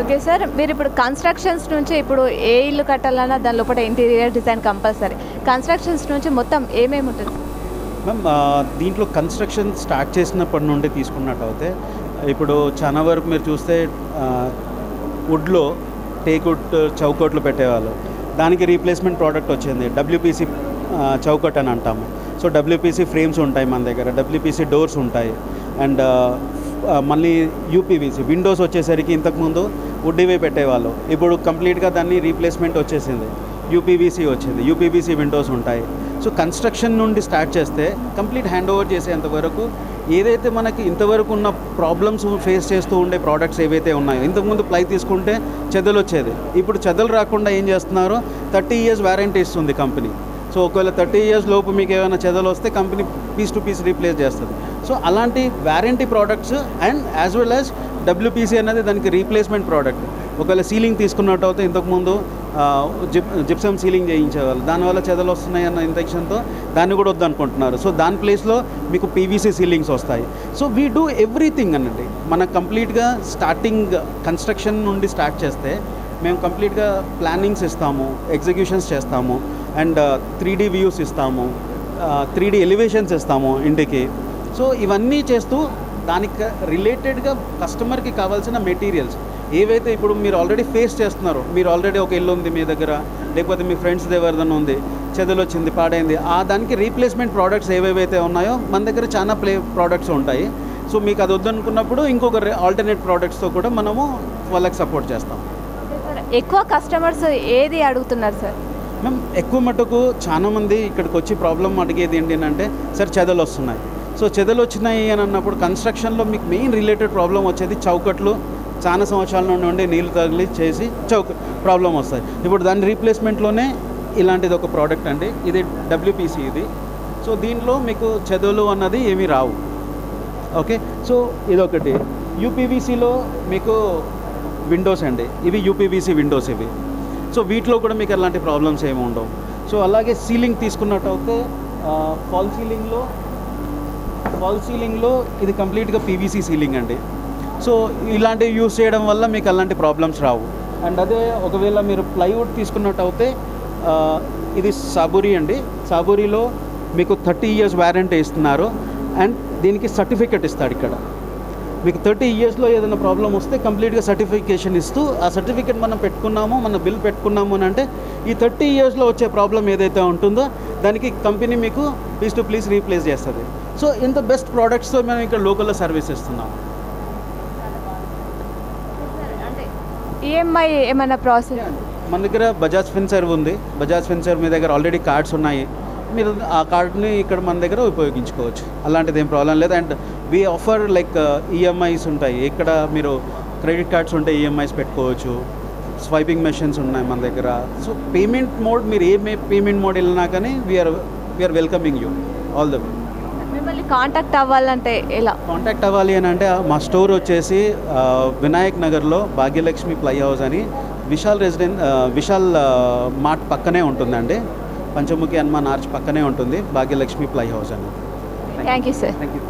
Okay sir మీరు ఇప్పుడు constructions నుంచి ఇప్పుడు ఏ ఇల్లు కట్టాలన్నా దాని లోపల ఇంటీరియర్ డిజైన్ కంపల్సరీ కన్స్ట్రక్షన్స్ నుంచి మొత్తం ఏమేమి ఉంటుంది? మ్యామ్ దీంట్లో కన్స్ట్రక్షన్ స్టార్ట్ చేసినప్పటి నుండి తీసుకున్నట్టు అయితే ఇప్పుడు చాలా వరకు మీరు చూస్తే వుడ్లో టేకుడ్ చౌకట్లు పెట్టేవాళ్ళు. దానికి రీప్లేస్మెంట్ ప్రోడక్ట్ వచ్చింది. డబ్ల్యూపీసీ చౌకట్ అని అంటాము. సో డబ్ల్యూపీసీ ఫ్రేమ్స్ ఉంటాయి మన దగ్గర. డబ్ల్యూపీసీ డోర్స్ ఉంటాయి. అండ్ మళ్ళీ యూపీవీసీ విండోస్ వచ్చేసరికి ఇంతకుముందు వుడ్డివే పెట్టేవాళ్ళు. ఇప్పుడు కంప్లీట్గా దాన్ని రీప్లేస్మెంట్ వచ్చేసింది. యూపీవీసీ వచ్చింది. యూపీవీసీ విండోస్ ఉంటాయి. సో కన్స్ట్రక్షన్ నుండి స్టార్ట్ చేస్తే కంప్లీట్ హ్యాండ్ ఓవర్ చేసేంత వరకు ఏదైతే మనకి ఇంతవరకు ఉన్న ప్రాబ్లమ్స్ ఫేస్ చేస్తూ ఉండే ప్రోడక్ట్స్ ఏవైతే ఉన్నాయో ఇంతకుముందు ప్లై తీసుకుంటే చెదలు వచ్చేది ఇప్పుడు చెదలు రాకుండా ఏం చేస్తున్నారో? థర్టీ ఇయర్స్ వ్యారంటీ ఇస్తుంది కంపెనీ. సో ఒకవేళ థర్టీ ఇయర్స్ లోపు మీకు ఏమైనా చెదలు వస్తే company piece to piece replace చేస్తుంది. సో అలాంటి warranty products and as well as WPC అనేది దానికి రీప్లేస్మెంట్ ప్రోడక్ట్. ఒకవేళ సీలింగ్ తీసుకున్నట్టు అయితే ఇంతకుముందు జిప్ జిప్సమ్ సీలింగ్ చేయించేవాళ్ళు. దానివల్ల చెదలు వస్తున్నాయి అన్న ఇంటెక్షన్తో దాన్ని కూడా వద్దనుకుంటున్నారు. సో దాని ప్లేస్లో మీకు పీవీసీ సీలింగ్స్ వస్తాయి. సో వీ డూ ఎవ్రీథింగ్ అనండి. మన కంప్లీట్గా స్టార్టింగ్ కన్స్ట్రక్షన్ నుండి స్టార్ట్ చేస్తే మేము కంప్లీట్గా ప్లానింగ్స్ ఇస్తాము ఎగ్జిక్యూషన్స్ చేస్తాము. అండ్ త్రీ డీ వ్యూస్ ఇస్తాము. త్రీ డీ ఎలివేషన్స్ ఇస్తాము ఇంటికి. సో ఇవన్నీ చేస్తూ దానికి రిలేటెడ్గా కస్టమర్కి కావాల్సిన మెటీరియల్స్ ఏవైతే ఇప్పుడు మీరు ఆల్రెడీ ఫేస్ చేస్తున్నారో మీరు ఆల్రెడీ ఒక ఇల్లు ఉంది మీ దగ్గర లేకపోతే మీ ఫ్రెండ్స్ ఎవరిదైనా ఉంది చెదలు వచ్చింది పాడైంది ఆ దానికి రీప్లేస్మెంట్ ప్రోడక్ట్స్ ఏవేవైతే ఉన్నాయో మన దగ్గర చాలా ప్లే ప్రోడక్ట్స్ ఉంటాయి. సో మీకు అది వద్దనుకున్నప్పుడు ఇంకొక ఆల్టర్నేట్ ప్రోడక్ట్స్తో కూడా మనము వాళ్ళకి సపోర్ట్ చేస్తాం. ఎక్కువ కస్టమర్స్ ఏది అడుగుతున్నారు సార్ మేము ఎక్కువ మటుకు చాలామంది ఇక్కడికి వచ్చి ప్రాబ్లం అడిగేది ఏంటి అంటే సార్ చెదలు వస్తున్నాయి. సో చెదలు వచ్చినాయి అని అన్నప్పుడు కన్స్ట్రక్షన్లో మీకు మెయిన్ రిలేటెడ్ ప్రాబ్లం వచ్చేది చౌకట్లు చాలా సంవత్సరాల నుండి నీళ్ళు తగిలి చేసి చౌక ప్రాబ్లం వస్తాయి. ఇప్పుడు దాని రీప్లేస్మెంట్లోనే ఇలాంటిది ఒక ప్రోడక్ట్ అండి. ఇది డబ్ల్యూపీసీ ఇది. సో దీనిలో మీకు చెదలు అన్నది ఏమీ రావు. ఓకే? సో ఇదొకటి. యూపీవీసీలో మీకు విండోస్ అండి. ఇవి యూపీవీసీ విండోస్ ఇవి. సో వీటిలో కూడా మీకు ఎలాంటి ప్రాబ్లమ్స్ ఏమి ఉండవు. సో అలాగే సీలింగ్ తీసుకున్నట్టయితే ఫాల్ సీలింగ్లో ఫాల్ సీలింగ్లో ఇది కంప్లీట్గా పీవీసీ సీలింగ్ అండి. సో ఇలాంటివి యూస్ చేయడం వల్ల మీకు అలాంటి ప్రాబ్లమ్స్ రావు. అండ్ అదే ఒకవేళ మీరు ప్లైవుడ్ తీసుకున్నట్టయితే ఇది సాబూరి అండి. సాబూరిలో మీకు థర్టీ ఇయర్స్ వారంటీ ఇస్తున్నారు. అండ్ దీనికి సర్టిఫికెట్ ఇస్తాడు ఇక్కడ. మీకు థర్టీ ఇయర్స్లో ఏదైనా ప్రాబ్లం వస్తే కంప్లీట్గా సర్టిఫికేషన్ ఇస్తూ ఆ సర్టిఫికేట్ మనం పెట్టుకున్నాము మన బిల్ పెట్టుకున్నాము అని అంటే ఈ థర్టీ ఇయర్స్లో వచ్చే ప్రాబ్లం ఏదైతే ఉంటుందో దానికి కంపెనీ మీకు ప్లీజ్ టు ప్లీజ్ రీప్లేస్ చేస్తుంది. సో ఇంత బెస్ట్ ప్రోడక్ట్స్తో మేము ఇక్కడ లోకల్లో సర్వీస్ ఇస్తున్నాం అంటే ఈఎంఐ ఏమైనా ప్రాసెస్ మన దగ్గర బజాజ్ ఫిన్సర్వ్ ఉంది. బజాజ్ ఫిన్సర్వ్ మీ దగ్గర ఆల్రెడీ కార్డ్స్ ఉన్నాయి. మీరు ఆ కార్డ్ని ఇక్కడ మన దగ్గర ఉపయోగించుకోవచ్చు. అలాంటిది ఏం ప్రాబ్లం లేదు. And we offer like EMIs ఉంటాయి. ఇక్కడ మీరు క్రెడిట్ కార్డ్స్ ఉంటే ఈఎంఐస్ పెట్టుకోవచ్చు. స్వైపింగ్ మెషిన్స్ ఉన్నాయి మన దగ్గర. సో పేమెంట్ మోడ్ మీరు ఏ పేమెంట్ మోడ్ వెళ్ళినా కానీ we're we're welcoming you all the way మిమ్మల్ని కాంటాక్ట్ అవ్వాలంటే ఎలా? కాంటాక్ట్ అవ్వాలి అని అంటే మా స్టోర్ వచ్చేసి వినాయక్ నగర్లో భాగ్యలక్ష్మి ప్లై హౌస్ అని విశాల్ రెసిడెన్ విశాల్ మార్ట్ పక్కనే ఉంటుందండి. పంచముఖి హనుమాన్ ఆర్చ్ పక్కనే ఉంటుంది. భాగ్యలక్ష్మి ప్లై హౌస్ అని. Thank you sir thank you